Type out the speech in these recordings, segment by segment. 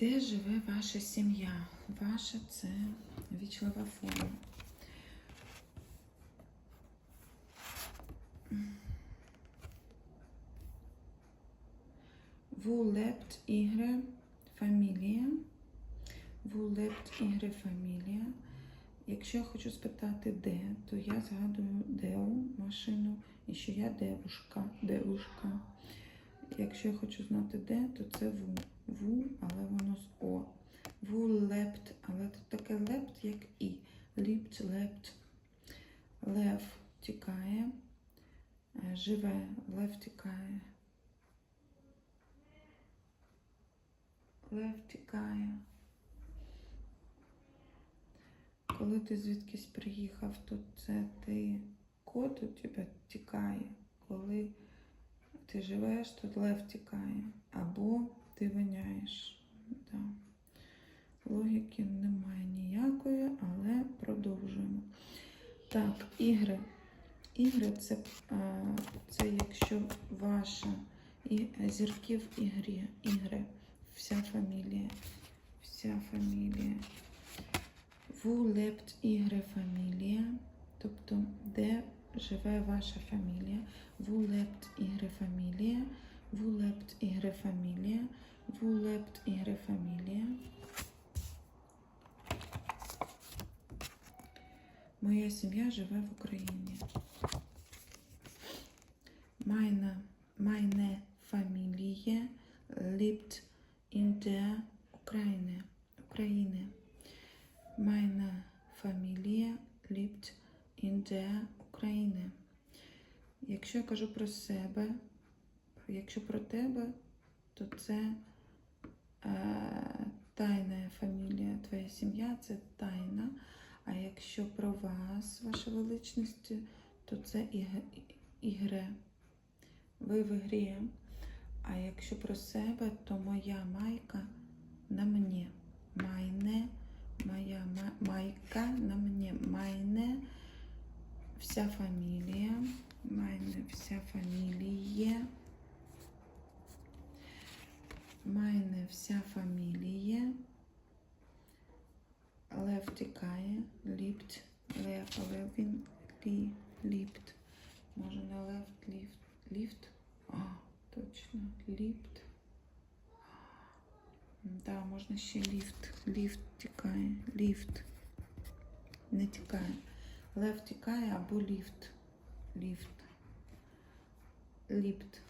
Де живе ваша сім'я? Ваша це вічлива форма. Wo lebt ihre Familie? Wo lebt ihre Familie? Якщо я хочу спитати де, то я згадую деу машину і що я девушка, девушка. Якщо я хочу знати де, то це ву. Ву, але воно з О. Ву лепт, але тут таке лепт, як і. Ліпт, лепт. Лев тікає. Е, Живе, лев тікає. Лев тікає. Коли ти звідкись приїхав, то це ти кот у тебе тікає. Коли ти живеш, то лев тікає. Або ти виняєш. Да. Логіки немає ніякої, але продовжуємо. Так, ігри. Ігри це, це якщо ваша і зірки в ігрі. Ігри. Вся фамілія. Вся фамілія. Ву лепт ігри фамілія. Тобто, де живе ваша фамілія. Ву лепт ігри фамілія. Ву лепт ігри фамілія. Ву лепт ігри фамілія. Моя сім'я живе в Україні. Meine, meine Familie lebt in der Ukraine. Ukraine. Meine Familie lebt in der Ukraine. Якщо я кажу про себе, якщо про тебе, то це е, тайна фамілія, твоя сім'я це тайна. А якщо про вас, ваша величність, то це ігре. Ви в ігрі. А якщо про себе, то моя майка на мені. Майне, моя майка на мені. Майне, вся фамілія. Майне, вся фамілія. Майне, вся фамілія. Лев тікає, ліпт, лев, але він лі, ліпт. Може не лев, ліфт, ліфт? А, точно, ліпт. Да, можна ще ліфт. Ліфт тікає, ліфт. Не тікає. Лев тікає або ліфт. Ліфт. Ліпт.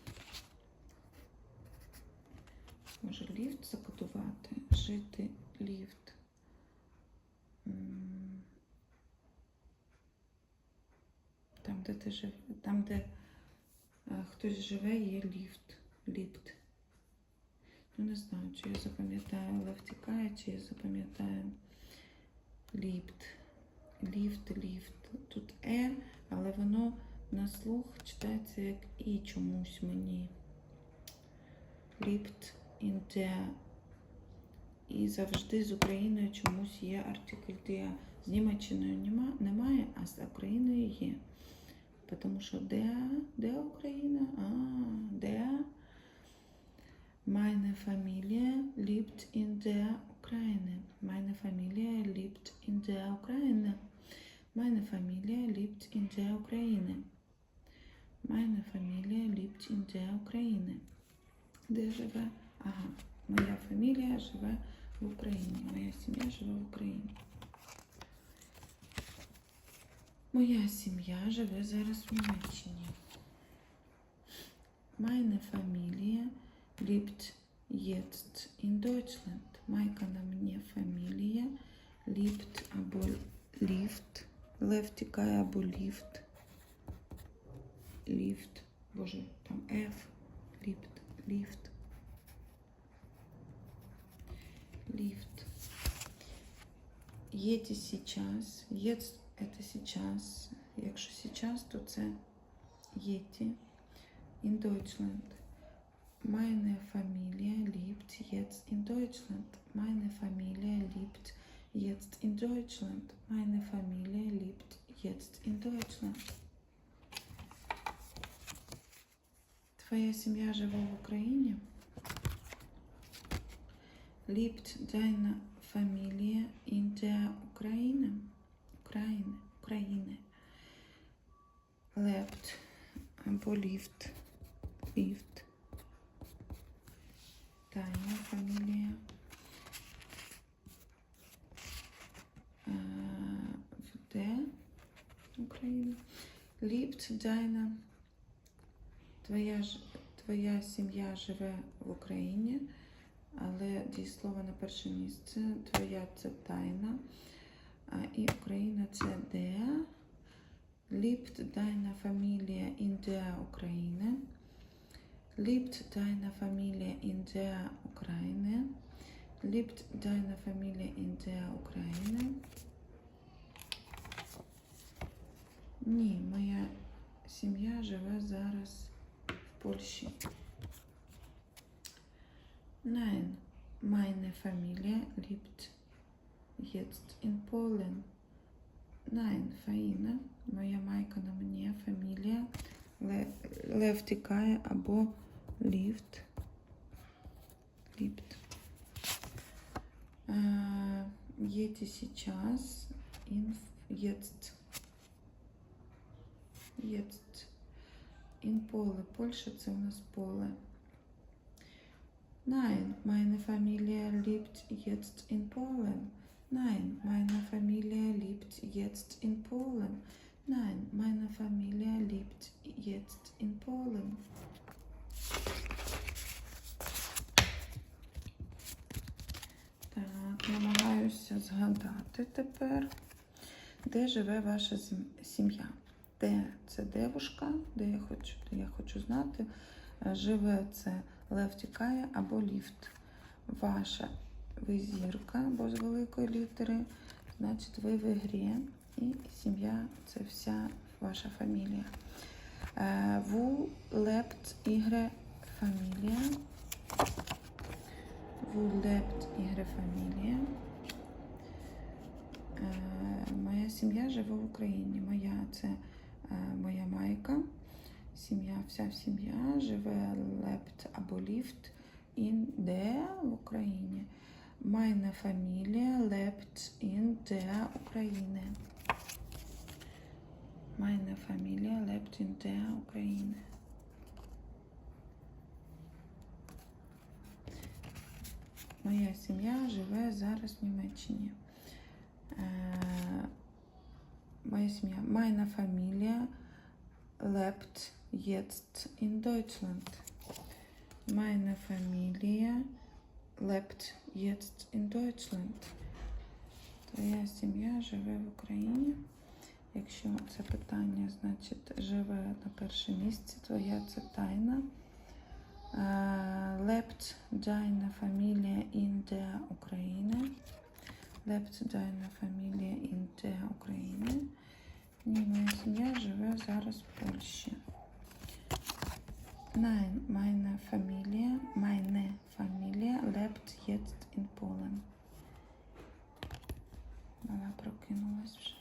Може ліфт закодувати? Жити ліфт. М. Там, де ти жив... там, де е, хтось живе, є ліфт. Ліфт. Ну, не знаю, чи я запам'ятаю Лев тікає, чи я запам'ятаю ліфт. Ліфт, ліфт. Тут Е, але воно на слух читається як І чомусь мені. Ліфт der і завжди з Україною чомусь є артикль. З Німеччиною немає, а з Україною є. Тому що де, де Україна? А, де? Meine Familie lebt in der Ukraine. Meine Familie lebt in der Ukraine. Meine Familie lebt in der Ukraine. Meine Familie lebt in der Ukraine. Де живе? Ага, моя фамілія живе в Україні. Моя сім'я живе Моя сім'я живе зараз в Німеччині. Meine Familie lebt jetzt in Deutschland. Майка на мені фамілія. Lebt або ліфт. Лев тікає або ліфт. Ліфт. Боже, там F. Ліфт. Ліфт. Лифт. Едете сейчас. Ед это сейчас. Якщо сейчас, то це єті. In Deutschland. Meine Familie lebt jetzt in Deutschland. Meine Familie lebt jetzt in Deutschland. Meine Familie lebt jetzt in Deutschland. Твоя сім'я живе в Україні? Lebt deine Familie in der Ukraine? Ukraine, Ukraine. Lebt або lived. Lived. Deine Familie. Е, де Україна? Lebt deine Твоя, твоя сім'я живе в Україні, але дієслово на перше місце. Твоя це тайна. І Україна це де. Lebt deine Familie in der Ukraine? Lebt deine Familie in der Ukraine? Lebt deine Familie in der Ukraine? Ні, моя сім'я живе зараз в Польщі. Nein, meine Familie lebt jetzt in Polen. Nein, Фаїна, моя майка на мені, фамілія. Ле, Лев тікає або ліфт. Ліфт. Е, Їдьте сейчас. Инф, jetzt. Jetzt. In поле. Польща це у нас поле. Nein, meine Familie lebt jetzt in Polen. Nein, meine Familie lebt jetzt in Polen. Nein, meine Familie lebt jetzt in Polen. Так, намагаюся згадати тепер, де живе ваша сім'я. Де це девушка, де я хочу, де я хочу знати. Живе це лев тікає або ліфт. Ваша ви зірка, бо з великої літери, значить ви в ігрі. І сім'я це вся ваша фамілія. Е, Ву лепт ігре фамілія. Ву лепт ігре фамілія. Е, Моя сім'я живе в Україні. Моя це е, моя майка. Сім'я, вся сім'я живе лепт або ліфт in де в Україні. Meine Familie lebt in der Ukraine. Meine Familie lebt in der Ukraine. Моя сім'я живе зараз в Німеччині. Е, Моя сім'я. Meine Familie lebt jetzt in Deutschland. Meine Familie lebt jetzt in Deutschland. Твоя сім'я живе в Україні. Якщо це питання, значить живе на першому місці. Твоя це тайна. Lebt deine Familie in der Ukraine? Lebt deine Familie in der Ukraine? Ні, моя сім'я живе зараз в Польщі. Nein, meine Familie, meine Familie lebt jetzt in Polen. Мала прокинулась вже.